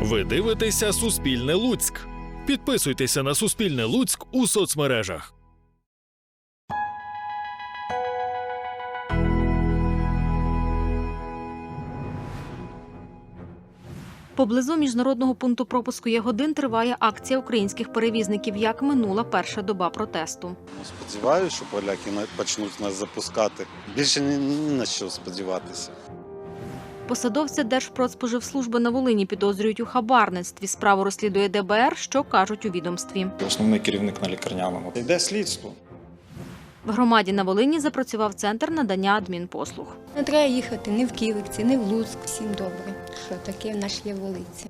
Ви дивитеся Суспільне Луцьк. Підписуйтеся на Суспільне Луцьк у соцмережах. Поблизу міжнародного пункту пропуску Ягодин триває акція українських перевізників, як минула перша доба протесту. Сподіваюся, що поляки на- почнуть нас запускати. Більше ні, ні на що сподіватися. Посадовця Держпродспоживслужби на Волині підозрюють у хабарництві. Справу розслідує ДБР, що кажуть у відомстві. Основний керівник на лікарняному. Йде слідство. В громаді на Волині запрацював центр надання адмінпослуг. Не треба їхати ні в Ківерці, ні в Луцьк. Всім добре, що таке в нас є вулиці.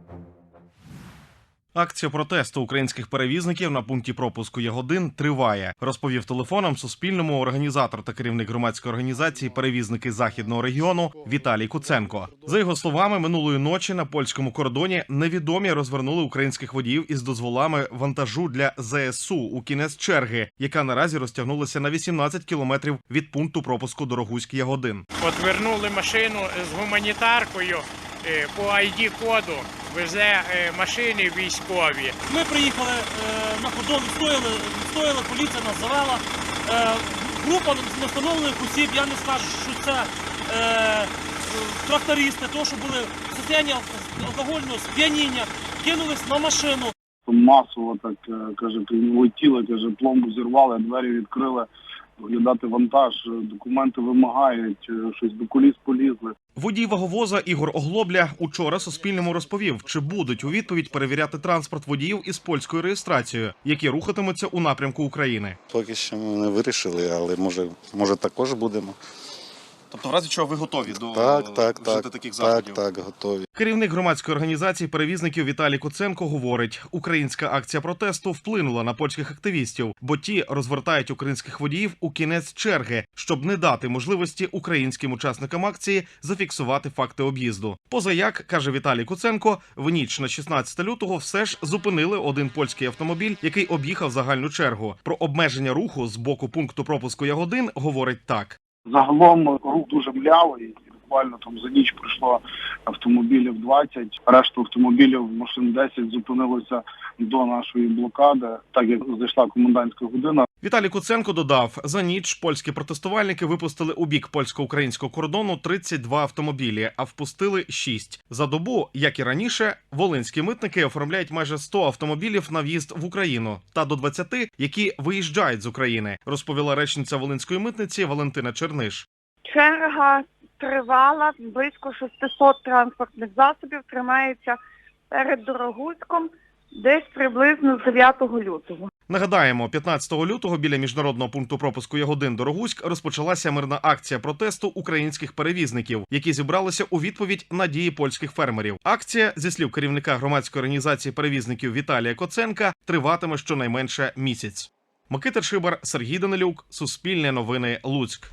Акція протесту українських перевізників на пункті пропуску Ягодин триває, розповів телефоном Суспільному організатор та керівник громадської організації Перевізники західного регіону Віталій Куценко. За його словами, минулої ночі на польському кордоні невідомі розвернули українських водіїв із дозволами вантажу для ЗСУ у кінець черги, яка наразі розтягнулася на 18 кілометрів від пункту пропуску Дорогуськ Ягодин. От вернули машину з гуманітаркою е, по ID-коду, везе е, машини військові. Ми приїхали е, на кордон, стояли, стояли, поліція нас завела. Група невстановлених осіб, я не скажу, що це трактористи, то, що були в стані алкогольного сп'яніння, кинулись на машину. масово так каже, летіли, каже, пломбу зірвали, двері відкрили, оглядати вантаж, е, документи вимагають, е, щось до коліс полізли. Водій ваговоза Ігор Оглобля учора Суспільному розповів, чи будуть у відповідь перевіряти транспорт водіїв із польською реєстрацією, які рухатимуться у напрямку України. Поки що ми не вирішили, але може, може також будемо. Тобто, в разі чого ви готові до Так, так, так, так, так, готові. Керівник громадської організації перевізників Віталій Куценко говорить: українська акція протесту вплинула на польських активістів, бо ті розвертають українських водіїв у кінець черги, щоб не дати можливості українським учасникам акції зафіксувати факти об'їзду. Позаяк каже Віталій Куценко, в ніч на 16 лютого все ж зупинили один польський автомобіль, який об'їхав загальну чергу. Про обмеження руху з боку пункту пропуску Ягодин говорить так. Загалом рух дуже млявий. Буквально там за ніч прийшло автомобілів 20, решту автомобілів, машин 10 зупинилося до нашої блокади, так як зайшла комендантська година. Віталій Куценко додав, за ніч польські протестувальники випустили у бік польсько-українського кордону 32 автомобілі, а впустили 6. За добу, як і раніше, волинські митники оформляють майже 100 автомобілів на в'їзд в Україну та до 20, які виїжджають з України, розповіла речниця волинської митниці Валентина Черниш. Черга тривала близько 600 транспортних засобів, тримається перед Дорогуськом десь приблизно з 9 лютого. Нагадаємо, 15 лютого біля міжнародного пункту пропуску Ягодин Дорогуськ розпочалася мирна акція протесту українських перевізників, які зібралися у відповідь на дії польських фермерів. Акція, зі слів керівника громадської організації перевізників Віталія Коценка, триватиме щонайменше місяць. Микита Шибар, Сергій Данилюк, Суспільне новини, Луцьк.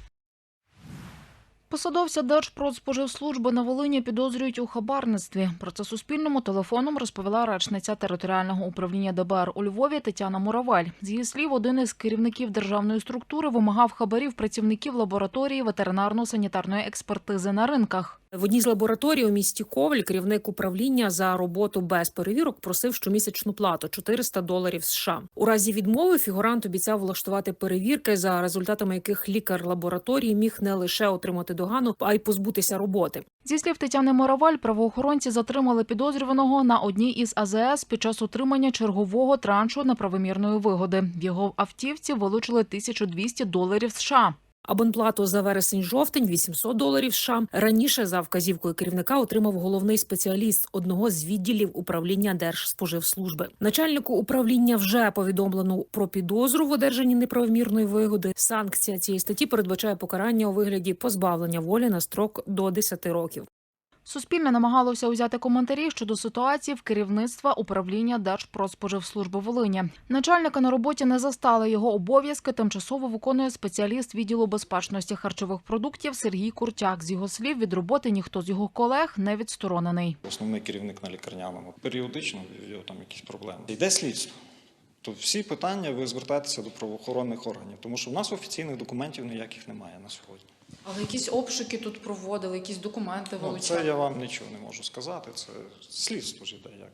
Посадовця Держпродспоживслужби на Волині підозрюють у хабарництві. Про це Суспільному телефоном розповіла речниця територіального управління ДБР у Львові Тетяна Муравель. З її слів, один із керівників державної структури вимагав хабарів працівників лабораторії ветеринарно-санітарної експертизи на ринках. В одній з лабораторій у місті Коваль керівник управління за роботу без перевірок просив щомісячну плату 400 доларів США. У разі відмови фігурант обіцяв влаштувати перевірки, за результатами яких лікар лабораторії міг не лише отримати догану, а й позбутися роботи. Зі слів Тетяни Мораваль, правоохоронці затримали підозрюваного на одній із АЗС під час отримання чергового траншу неправомірної вигоди. В його автівці вилучили 1200 доларів США. Абонплату за вересень-жовтень 800 доларів США. Раніше за вказівкою керівника отримав головний спеціаліст одного з відділів управління Держспоживслужби. Начальнику управління вже повідомлено про підозру в одержанні неправомірної вигоди. Санкція цієї статті передбачає покарання у вигляді позбавлення волі на строк до 10 років. Суспільне намагалося узяти коментарі щодо ситуації в керівництва управління Держпродспоживслужби Волині. Начальника на роботі не застали його обов'язки. Тимчасово виконує спеціаліст відділу безпечності харчових продуктів Сергій Куртяк. З його слів, від роботи ніхто з його колег не відсторонений. Основний керівник на лікарняному. Періодично його там якісь проблеми. Йде слідство. То всі питання ви звертаєтеся до правоохоронних органів, тому що в нас офіційних документів ніяких немає на сьогодні. Але якісь обшуки тут проводили, якісь документи Ну, це я вам нічого не можу сказати. Це слідство ж іде як.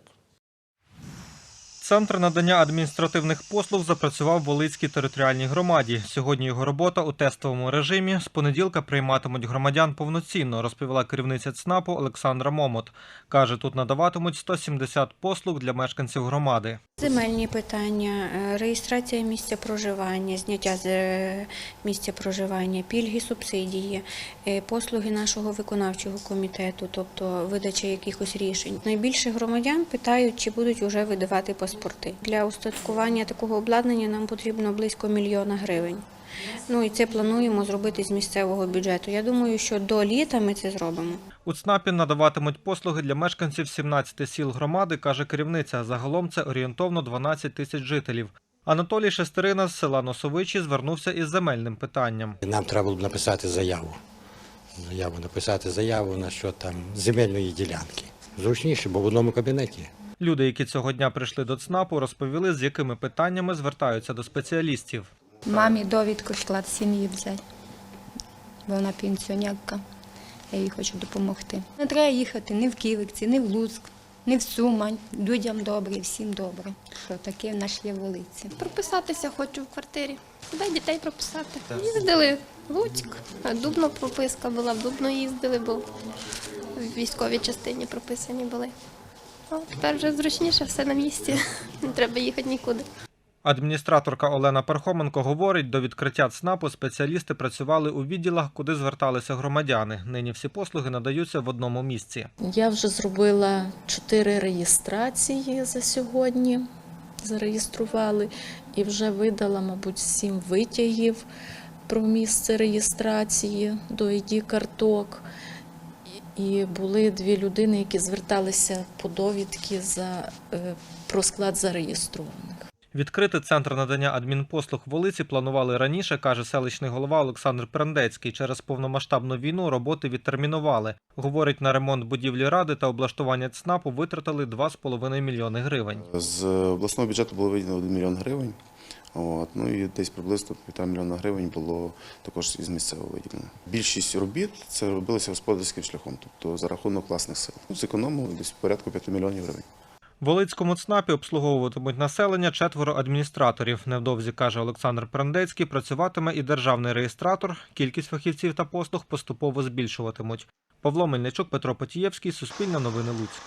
Центр надання адміністративних послуг запрацював в Волицькій територіальній громаді. Сьогодні його робота у тестовому режимі. З понеділка прийматимуть громадян повноцінно, розповіла керівниця ЦНАПу Олександра Момот. Каже, тут надаватимуть 170 послуг для мешканців громади. Земельні питання, е, реєстрація місця проживання, зняття з е, місця проживання, пільги, субсидії, е, послуги нашого виконавчого комітету, тобто видача якихось рішень. Найбільше громадян питають, чи будуть вже видавати паспорти. Для устаткування такого обладнання нам потрібно близько мільйона гривень. Ну і це плануємо зробити з місцевого бюджету. Я думаю, що до літа ми це зробимо. У ЦНАПі надаватимуть послуги для мешканців 17 сіл громади, каже керівниця. Загалом це орієнтовно 12 тисяч жителів. Анатолій Шестерина з села Носовичі звернувся із земельним питанням. Нам треба було б написати заяву. Заяву написати заяву на що там земельної ділянки. Зручніше, бо в одному кабінеті. Люди, які цього дня прийшли до ЦНАПу, розповіли, з якими питаннями звертаються до спеціалістів. Мамі довідку вклад сім'ї взяти. Бо вона пенсіонерка. Я їй хочу допомогти. Не треба їхати ні в Київці, ні в Луцьк, ні в Сумань. Людям добре, всім добре. Що таке в нас є вулиці. Прописатися хочу в квартирі. Дай дітей прописати. Їздили в Луцьк, а Дубно прописка була, в Дубно їздили, бо в військовій частині прописані були. А тепер вже зручніше, все на місці. Не треба їхати нікуди. Адміністраторка Олена Пархоменко говорить, до відкриття ЦНАПу спеціалісти працювали у відділах, куди зверталися громадяни. Нині всі послуги надаються в одному місці. Я вже зробила чотири реєстрації за сьогодні. Зареєстрували і вже видала, мабуть, сім витягів про місце реєстрації до id карток. І були дві людини, які зверталися по довідки за, е, про склад зареєстрованих. Відкрити центр надання адмінпослуг в Волиці планували раніше, каже селищний голова Олександр Прендецький. Через повномасштабну війну роботи відтермінували. Говорить, на ремонт будівлі ради та облаштування ЦНАПу витратили 2,5 мільйони гривень. З обласного бюджету було виділено 1 мільйон гривень. От, ну і десь приблизно півтора мільйона гривень було також із місцевого виділено. Більшість робіт це робилося господарським шляхом, тобто за рахунок власних сил. Ну, Зекономили десь порядку 5 мільйонів гривень. Волицькому ЦНАПі обслуговуватимуть населення четверо адміністраторів. Невдовзі, каже Олександр Прандецький, працюватиме і державний реєстратор. Кількість фахівців та послуг поступово збільшуватимуть. Павло Мельничук, Петро Потієвський, Суспільне новини Луцьк.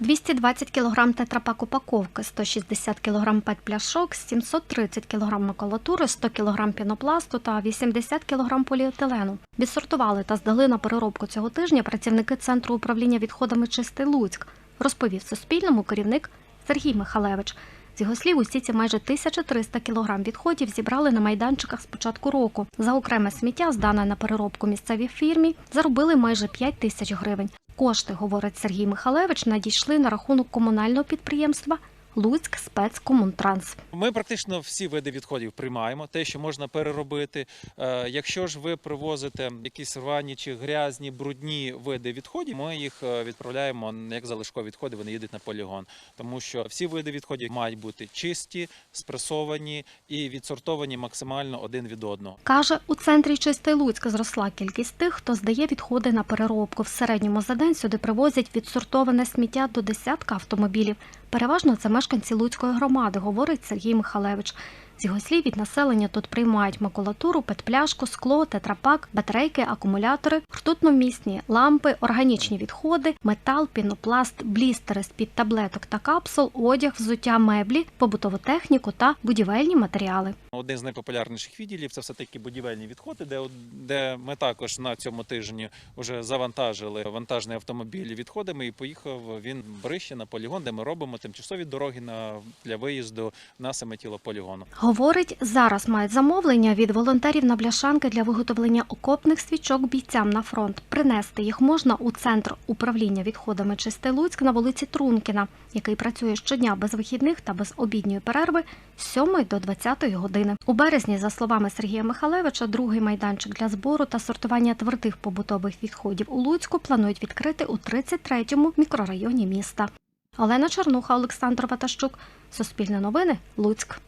220 кг тетрапак упаковки, 160 кг пет-пляшок, 730 кг макулатури, 100 кг пінопласту та 80 кг поліетилену. Відсортували та здали на переробку цього тижня працівники Центру управління відходами «Чистий Луцьк», розповів Суспільному керівник Сергій Михалевич. З його слів, усі ці майже 1300 кг відходів зібрали на майданчиках з початку року. За окреме сміття, здане на переробку місцевій фірмі, заробили майже 5 тисяч гривень. Кошти, говорить Сергій Михалевич, надійшли на рахунок комунального підприємства Луцьк спецкомунтранс. Ми практично всі види відходів приймаємо, те, що можна переробити. Е, Якщо ж ви привозите якісь рвані чи грязні, брудні види відходів, ми їх е, відправляємо як залишкові відходи, вони їдуть на полігон. Тому що всі види відходів мають бути чисті, спресовані і відсортовані максимально один від одного. Каже, у центрі Чистий Луцьк зросла кількість тих, хто здає відходи на переробку. В середньому за день сюди привозять відсортоване сміття до десятка автомобілів. Переважно це мешканці Луцької громади, говорить Сергій Михалевич. З його слів, від населення тут приймають макулатуру, петпляшку, скло, тетрапак, батарейки, акумулятори, ртутномісні лампи, органічні відходи, метал, пінопласт, блістери з-під таблеток та капсул, одяг, взуття, меблі, побутову техніку та будівельні матеріали. Один з найпопулярніших відділів це все таки будівельні відходи, де, де ми також на цьому тижні вже завантажили вантажний автомобіль відходами і поїхав він в Брище на полігон, де ми робимо тимчасові дороги на для виїзду на саме тіло полігону. Говорить, зараз мають замовлення від волонтерів на бляшанки для виготовлення окопних свічок бійцям на фронт. Принести їх можна у центр управління відходами Чистий Луцьк на вулиці Трункіна, який працює щодня без вихідних та без обідньої перерви з 7 до 20 години. У березні, за словами Сергія Михалевича, другий майданчик для збору та сортування твердих побутових відходів у Луцьку планують відкрити у 33-му мікрорайоні міста. Олена Чернуха, Олександр Ватащук, Суспільне новини, Луцьк.